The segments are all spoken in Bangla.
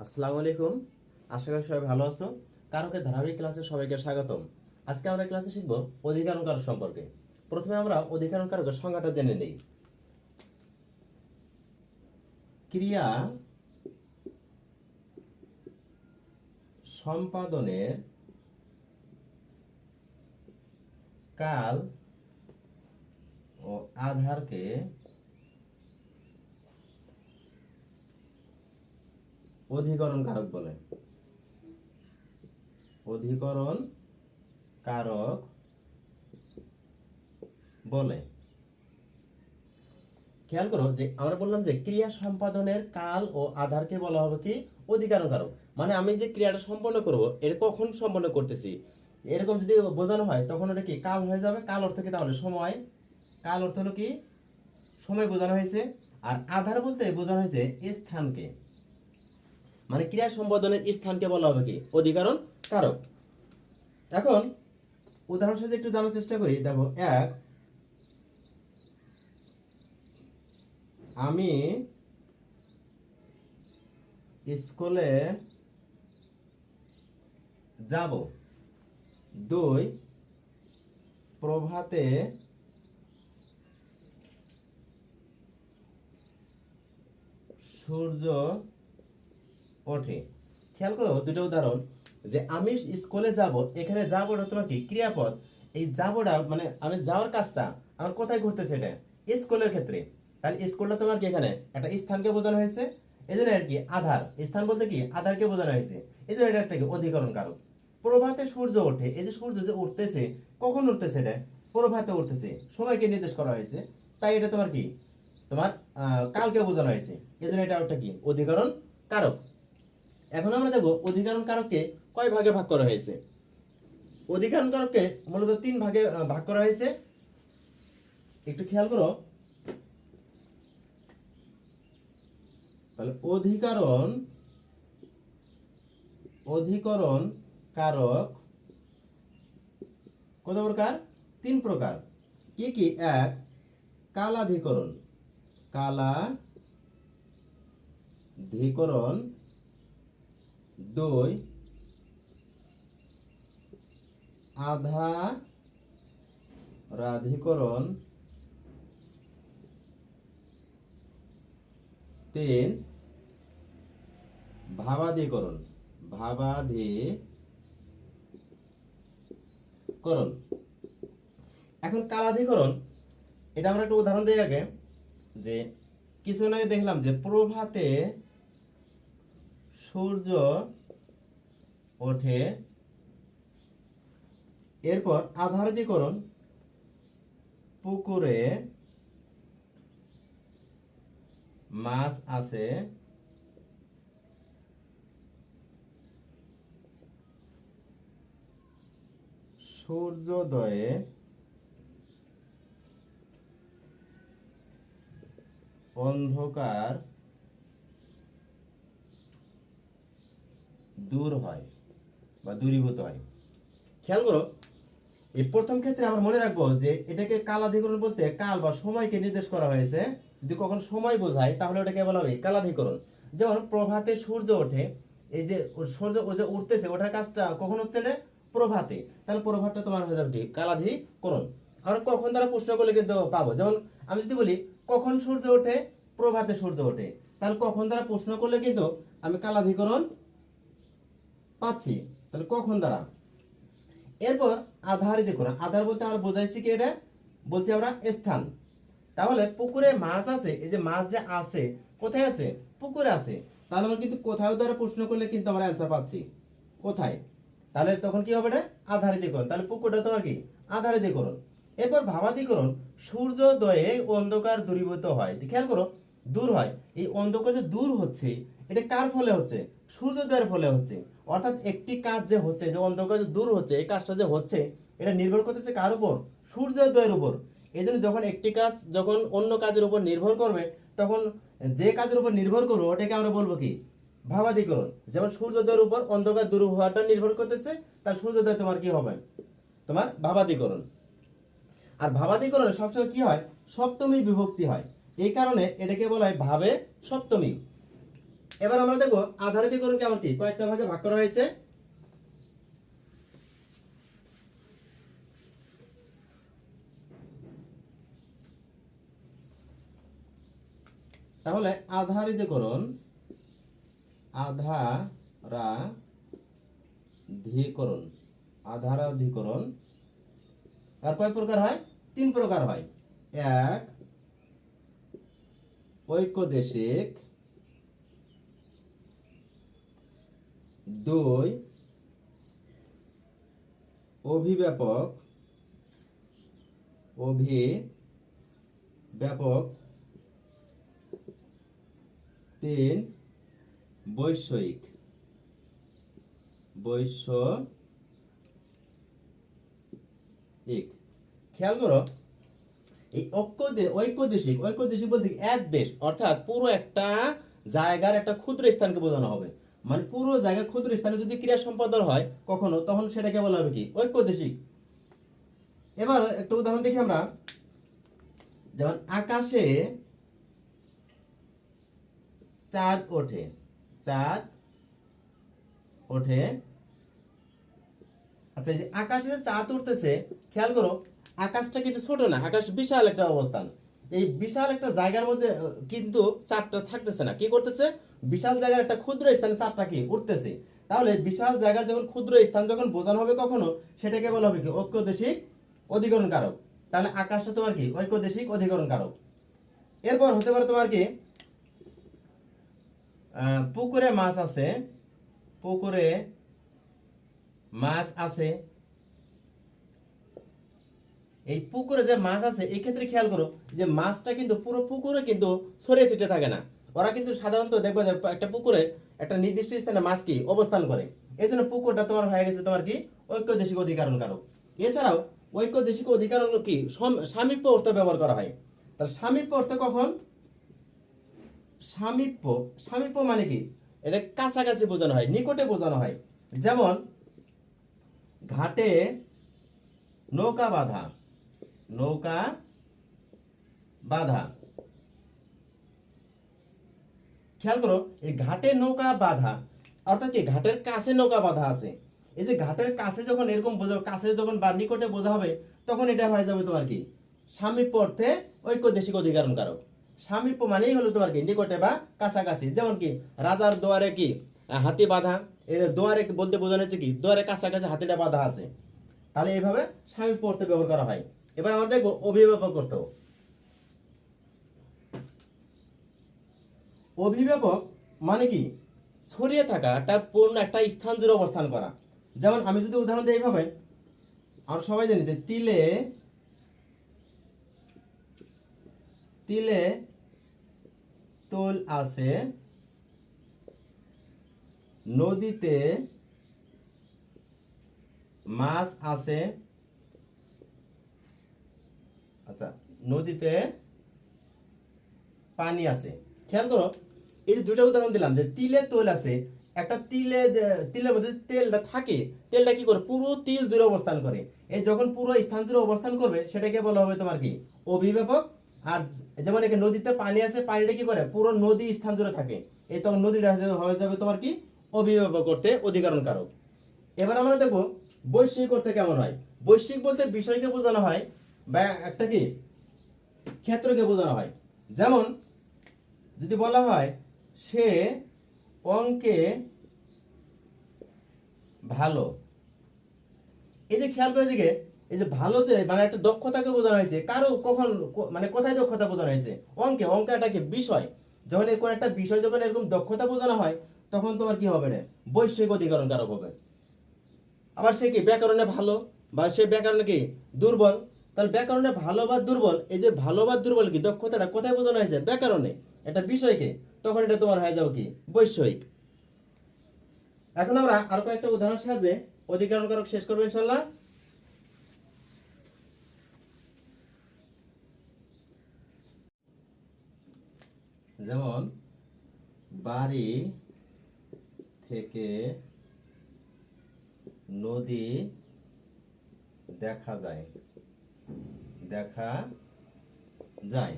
আসসালামু আলাইকুম। আশা করি সবাই ভালো আছো। কারকের ধারাবাহিক ক্লাসে সবাইকে স্বাগতম। আজকে আমরা ক্লাসে শিখব অধিকারণ কারক সম্পর্কে। প্রথমে আমরা অধিকারণ কারকের সংজ্ঞাটা জেনে নিই। ক্রিয়া সম্পাদনের কাল ও আধারকে অধিকরণ কারক বলে। অধিকরণ কারক বলে। খেয়াল করো যে আমরা বললাম যে ক্রিয়া সম্পাদনের কাল ও আধারকে বলা হবে কি? অধিকরণ কারক মানে আমি যে ক্রিয়াটা সম্পন্ন করব এটা কখন সম্পন্ন করতেছি? এরকম যদি বোঝানো হয়, তখন ওটা কি কাল হয়ে যাবে? কাল অর্থ কি তাহলে? সময়। কাল অর্থ হলো কি? সময় বোঝানো হয়েছে। আর আধার বলতে বোঝানো হয়েছে স্থানকে। মানে ক্রিয়া সম্পাদনের স্থানকে বলা হবে কি? অধিকরণ কারক। এখন উদাহরণ সাথে একটু জানার চেষ্টা করি। দেখো, এক, আমি স্কুলে যাব। দুই, প্রভাতে সূর্য ওঠে। খেয়াল করো, দুটো উদাহরণ, যে আমি স্কুলে যাব, এখানে যাবোটা তোমার কি? ক্রিয়াপদ। এই যাবোটা মানে আমি যাওয়ার কাজটা, আমার কোথায় ঘুরতেছে এটা? স্কুলের ক্ষেত্রে। তাহলে স্কুলটা তোমার কি এখানে? একটা স্থানকে বোঝানো হয়েছে। এই জন্য আর কি? আধার। স্থান বলতে কি? আধারকে বোঝানো হয়েছে। এই জন্য এটা একটা কি? অধিকরণ কারক প্রভাতে সূর্য ওঠে। এই যে সূর্য যে উঠতেছে, কখন উঠতেছে এটা? প্রভাতে উঠতেছে। সময়কে নির্দেশ করা হয়েছে। তাই এটা তোমার কি? তোমার কালকে বোঝানো হয়েছে। এই জন্য এটা একটা কি? অধিকরণ কারক এখন আমরা দেখব অধিকারণ কারককে কয় ভাগে ভাগ করা হয়েছে? অধিকরণ কারককে মূলত তিন ভাগে ভাগ করা হয়েছে। একটু খেয়াল করো। তাহলে অধিকারণ অধিকরণ কারক কত প্রকার? তিন প্রকার। কি কি? এক, কালাধিকরণ। কালাধিকরণ দুই, আধা রাধিকরণ, তিন, ভাবাধিকরণ ভাবাধিকরণ। এখন কালাধিকরণ, এটা আমরা একটা উদাহরণ দিই আগে, যে কিছুদিন আগে দেখলাম যে প্রভাতে সূর্য ওঠে এরপর আধারিতীকরণ পুকুরে মাছ আছে সূর্যোদয়ে অন্ধকার দূর হয় বা দূরীভূত হয়। খেয়াল করো, এই প্রথম ক্ষেত্রে আমরা মনে রাখব যে এটাকে কালাধিকরণ বলতে কাল বা সময়কে নির্দেশ করা হয়েছে। যদি কখন সময় বোঝায়, তাহলে ওটাকে বলা হবে কালাধিকরণ। যেমন প্রভাতে সূর্য ওঠে, এই যে সূর্য ও যে উঠতেছে, ওঠার কাজটা কখন হচ্ছে রে প্রভাতে। তাহলে প্রভাতটা তোমার হয়ে যাবে কি কালাধিকরণ। আর কখন তারা প্রশ্ন করলে কিন্তু পাবো। যেমন আমি যদি বলি, কখন সূর্য ওঠে? প্রভাতে সূর্য ওঠে। তাহলে কখন তারা প্রশ্ন করলে কিন্তু আমি কালাধিকরণ পাচ্ছি, তাহলে কখন দ্বারা এরপর আধারিত করা আধার বলতে আমরা বোঝাইছি কি এটা? বলছি আমরা স্থান। তাহলে পুকুরে মাছ আছে, এই যে মাছ যে আছে, কোথায় আছে? পুকুরে আছে। তাহলে আমরা কিন্তু কোথাও দ্বারা প্রশ্ন করলে কিন্তু আমরা অ্যান্সার পাচ্ছি। কোথায়? তাহলে তখন কি হবে এটা? আধারিতকরণ তাহলে পুকুরটা তোমার কি? আধারিতকরণ এরপর ভাবাদিকরণ সূর্যোদয়ে অন্ধকার দূরীভূত হয়। খেয়াল করো, দূর হয়। এই অন্ধকার যে দূর হচ্ছে এটা কার ফলে হচ্ছে? সূর্যোদয়ের ফলে হচ্ছে। অর্থাৎ একটি কাজ যে হচ্ছে, যে অন্ধকার যে দূর হচ্ছে, এই কাজটা যে হচ্ছে, এটা নির্ভর করতেছে কার উপর? সূর্যোদয়ের উপর। এই জন্য যখন একটি কাজ যখন অন্য কাজের উপর নির্ভর করবে, তখন যে কাজের উপর নির্ভর করব, ওটাকে আমরা বলব কি? ভাবাদিকরণ যেমন সূর্যোদয়ের উপর অন্ধকার দূর হওয়াটা নির্ভর করতেছে, তার সূর্যোদয় তোমার কি হবে? তোমার ভাবাদিকরণ আর ভাবাদিকরণে সবসময় কি হয়? সপ্তমী বিভক্তি হয়। এই কারণে এটাকে বলা হয় ভাবে সপ্তমী। এবার আমরা দেখব আধারিতকরণ কেমন কি? কয়েকটা ভাগে ভাগ করা হয়েছে। তাহলে আধারিতকরণ আধারাধিকরণ আধারাধিকরণ, আর কয় প্রকার হয়? তিন প্রকার হয়। এক, ঐক্যদেশিক দুই অভিব্যাপক অভিব্যাপক তিন বৈষয়িক বৈষয়িক। খেয়াল করো, এই ঐক্যদে, ঐক্যদেশিক ঐক্যদেশিক বলতে এক দেশ, অর্থাৎ পুরো একটা জায়গার একটা ক্ষুদ্র স্থানকে বোঝানো হবে। মানে পুরো জায়গার ক্ষুদ্র স্থানে যদি ক্রিয়া সম্পাদন হয় কখনো, তখন সেটাকে বলা হবে কি? ঐক্যদেশিক। এবার একটা উদাহরণ দেখি আমরা। যেমন আকাশে চাঁদ ওঠে। চাঁদ ওঠে। আচ্ছা যে আকাশে যে চাঁদ উঠতেছে, খেয়াল করো, আকাশটা কিন্তু ছোট না, আকাশ বিশাল একটা অবস্থান। এই বিশাল একটা জায়গার মধ্যে, কিন্তু চাঁদটা থাকতেছে না। কি করতেছে? বিশাল জায়গার একটা ক্ষুদ্র স্থানে চারটা কি উঠতেছে। তাহলে বিশাল জায়গার যখন ক্ষুদ্র স্থান যখন বোঝানো হবে কখনো সেটাকে বলা হবে কি ঐক্যদেশিক অধিকরণ কারক তাহলে আকাশটা তোমার কি? ঐক্যদেশিক অধিকরণ কারক এরপর হতে পারে তোমার কি? পুকুরে মাছ আছে। পুকুরে মাছ আছে। এই পুকুরে যে মাছ আছে, এক্ষেত্রে খেয়াল করো যে মাছটা কিন্তু পুরো পুকুরে কিন্তু ছড়িয়ে ছিটে থাকে না। ওরা কিন্তু সাধারণত দেখবে যে একটা পুকুরে একটা নির্দিষ্ট স্থানে মাছ কি অবস্থান করে। এই জন্য পুকুরটা তোমার হয়ে গেছে তোমার কি ঐক্যদেশিক অধিকারণ কারক এছাড়াও ঐক্যদেশিক অধিকারণ কি সম- সামীপ্য অর্থ ব্যবহার করা হয়। তাহলে সামীপ্য অর্থ কখন? সামীপ্য সামীপ্য মানে কি? এটা কাছাকাছি বোঝানো হয়, নিকটে বোঝানো হয়। যেমন, ঘাটে নৌকা বাঁধা নৌকা বাঁধা। খেয়াল করো, এই ঘাটে নৌকা বাঁধা, অর্থাৎ কি ঘাটের কাছে নৌকা বাঁধা আছে। এই যে ঘাটের কাছে যখন এরকম বোঝা, কাছে যখন বা নিকটে বোঝা হবে, তখন এটা হয়ে যাবে তোমার কি? সামীপ্য অর্থে ঐক্যদেশিক অধিকারণ কারক সামীপ্য মানেই হলো তোমার কি? নিকটে বা কাছাকাছি। যেমন কি, রাজার দুয়ারে কি, হাতি বাঁধা, এর দুয়ারে বলতে বোঝানো হচ্ছে কি, দুয়ারে কাছাকাছি হাতিটা বাঁধা আছে। তাহলে এইভাবে স্বামী অর্থে ব্যবহার করা হয়। এবার আমরা দেখব অভিভাবক অর্থ অভিভাবক মানে কি? ছড়িয়ে থাকা একটা পূর্ণ একটা স্থান জুড়ে অবস্থান করা। যেমন আমি যদি উদাহরণ দিই এইভাবে, আমরা সবাই জানি যে তিলে তিলে তোল আছে, নদীতে মাছ আছে আচ্ছা নদীতে পানি আছে। খেয়াল করো, এই যে দুটো উদাহরণ দিলাম, যে তিলে তোল আছে, একটা তিলে তিলের মধ্যে তেলটা থাকে, তেলটা কি করে? পুরো তিল জুড়ে অবস্থান করে। এই যখন পুরো স্থান জুড়ে অবস্থান করবে, সেটাকে বলা হবে তোমার কি? অভিভাবক আর যেমন এখানে নদীতে পানি আছে, পানিটা কি করে? পুরো নদী স্থান জুড়ে থাকে। এই তখন নদীটা হয়ে যাবে- তোমার কি? অভিভাবক করতে অধিকরণ কারক এবার আমরা দেখব, বৈশ্বিক করতে কেমন হয়? বৈশ্বিক বলতে বিষয়কে বোঝানো হয় বা একটা কি? ক্ষেত্রকে বোঝানো হয়। যেমন যদি বলা হয়, সে অঙ্কে ভালো। এই যে খেয়াল করে দিকে এই যে ভালো যে মানে একটা দক্ষতাকে বোঝানো হয়েছে, কারও কখন মানে কোথায় দক্ষতা বোঝানো হয়েছে? অঙ্কে অঙ্কটাকে বিষয়? যখন কোনো একটা বিষয়, যখন এরকম দক্ষতা বোঝানো হয়, তখন তোমার কি হবে রে? বৈশ্বিক অধিকরণ কারক হবে। আবার সে কি ব্যাকরণে ভালো বা সে ব্যাকরণে কি দুর্বল? তাহলে ব্যাকরণে ভালো বা দুর্বল, এই যে ভালো বা দুর্বল কি, দক্ষতাটা কোথায় বোঝানো হয়েছে? ব্যাকরণে। এটা বিষয়কে, তখন এটা তোমার হয়ে যাবে কি? বৈষয়িক। এখন আমরা আরও কয়েকটা উদাহরণ সাহায্যে অধিকরণ কারক শেষ করব ইনশাল্লাহ। যেমন, বাড়ি থেকে নদী দেখা যায় দেখা যায়।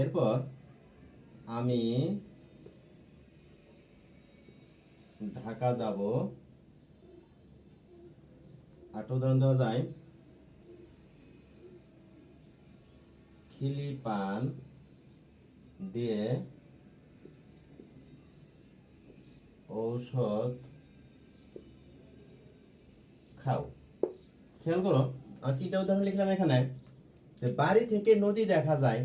এরপর আমি ঢাকা যাব। আট উদাহরণ দেওয়া যায়। খিলি পান দিয়ে ঔষধ খাও। খেয়াল করো আমি তিনটা উদাহরণ লিখলাম এখানে, যে বাড়ি থেকে নদী দেখা যায়।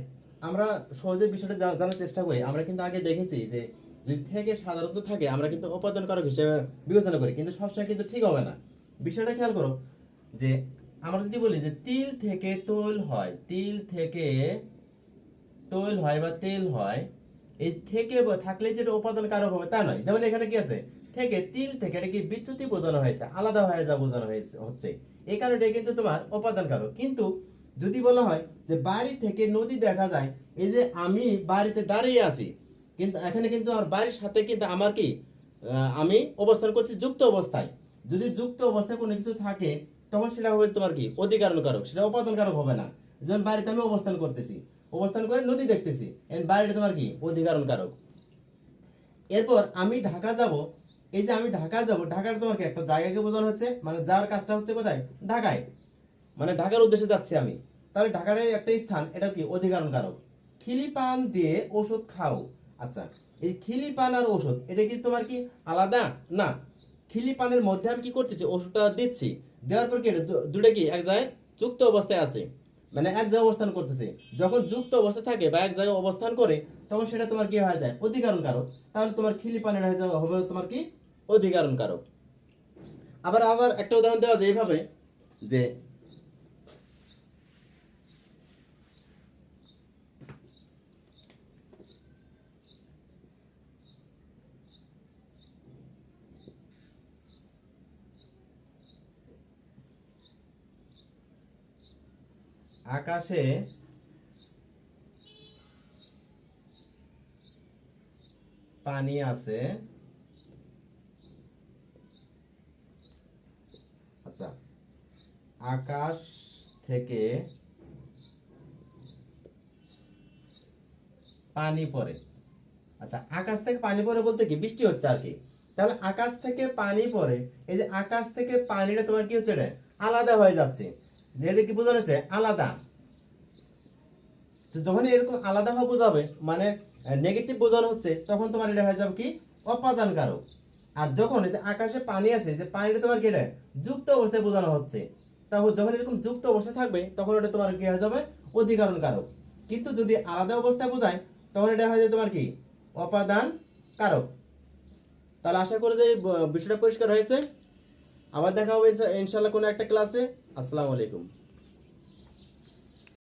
আমরা সহজে বিষয়টা জানার চেষ্টা করি। আমরা কিন্তু আগে দেখেছি যে যদি থেকে সাধারণত থাকে, আমরা কিন্তু উপাদান কারক হিসেবে বিবেচনা করি। কিন্তু সবসময় কিন্তু ঠিক হবে না। বিষয়টা খেয়াল করো যে আমরা যদি বলি যে তিল থেকে তৈল হয়, তিল থেকে তৈল হয় বা তেল হয়, এই থেকে থাকলে যেটা উপাদান কারক হবে তা নয়। যেমন এখানে কি আছে? থেকে, তিল থেকে এটা কি বিচ্যুতি বোঝানো হয়েছে? আলাদা হয়ে যা বোঝানো হয়েছে হচ্ছে। এই কারণে কিন্তু তোমার উপাদান কারক কিন্তু যদি বলা হয় যে বাড়ি থেকে নদী দেখা যায়, এই যে আমি বাড়িতে দাঁড়িয়ে আছি, কিন্তু এখানে কিন্তু আমার বাড়ির সাথে কিন্তু আমার কি আমি অবস্থান করছি যুক্ত অবস্থায়। যদি যুক্ত অবস্থায় কোনো কিছু থাকে, তখন সেটা হবে তোমার কি অধিকারণ কারক সেটা উপাদান কারক হবে না। যেমন বাড়িতে আমি অবস্থান করতেছি, অবস্থান করে নদী দেখতেছি এর বাড়িটা তোমার কি অধিকারণ কারক এরপর আমি ঢাকা যাব, এই যে আমি ঢাকা যাব, ঢাকার তোমার কি একটা জায়গাকে বোঝানো হচ্ছে মানে যার কাজটা হচ্ছে কোথায়, ঢাকায়। মানে ঢাকার উদ্দেশ্যে যাচ্ছি আমি। তাহলে ঢাকার একটা স্থান এটা কি? অধিকারণ কারক খিলি পান দিয়ে ওষুধ খাও। আচ্ছা এই খিলি পান আর ওষুধ এটা কি তোমার কি আলাদা? না। খিলি পানের মধ্যে আমি কি করতেছি? ওষুধটা দিচ্ছি। দেওয়ার পর কি এটা দুটো কি? এক জায়গায় যুক্ত অবস্থায় আছে। মানে এক জায়গায় অবস্থান করতেছে। যখন যুক্ত অবস্থায় থাকে বা এক জায়গায় অবস্থান করে, তখন সেটা তোমার কি হয়ে যায়? অধিকারণ কারক তাহলে তোমার খিলি পানের হয়ে হবে তোমার কি? অধিকারণ কারক আবার আবার একটা উদাহরণ দেওয়া যায় এইভাবে যে আকাশে পানি আছে। আচ্ছা আকাশ থেকে পানি পড়ে। আচ্ছা আকাশ থেকে পানি পড়ে বলতে কি? বৃষ্টি হচ্ছে আর কি। তাহলে আকাশ থেকে পানি পড়ে। এই যে আকাশ থেকে পানিটা তোমার কি হচ্ছে রে? আলাদা হয়ে যাচ্ছে। যে এটা কি বোঝানো হচ্ছে আলাদা। তো যখন এরকম আলাদা হওয়া বোঝাবে মানে নেগেটিভ বোঝানো হচ্ছে, তখন তোমার এটা হয়ে যাবে কি? অপাদান কারক আর যখন এই যে আকাশে পানি আছে, যে পানিটা তোমার কি এটা? যুক্ত অবস্থায় বোঝানো হচ্ছে। তাহলে যখন এরকম যুক্ত অবস্থায় থাকবে, তখন ওটা তোমার কি হয়ে যাবে? অধিকরণ কারক কিন্তু যদি আলাদা অবস্থায় বোঝায়, তখন এটা হয়ে যায় তোমার কি? অপাদান কারক তাহলে আশা করি যে বিষয়টা পরিষ্কার হয়েছে। আবার দেখা হবে ইনশা- ইনশাল্লাহ কোনো একটা ক্লাসে আসসালামু আলাইকুম।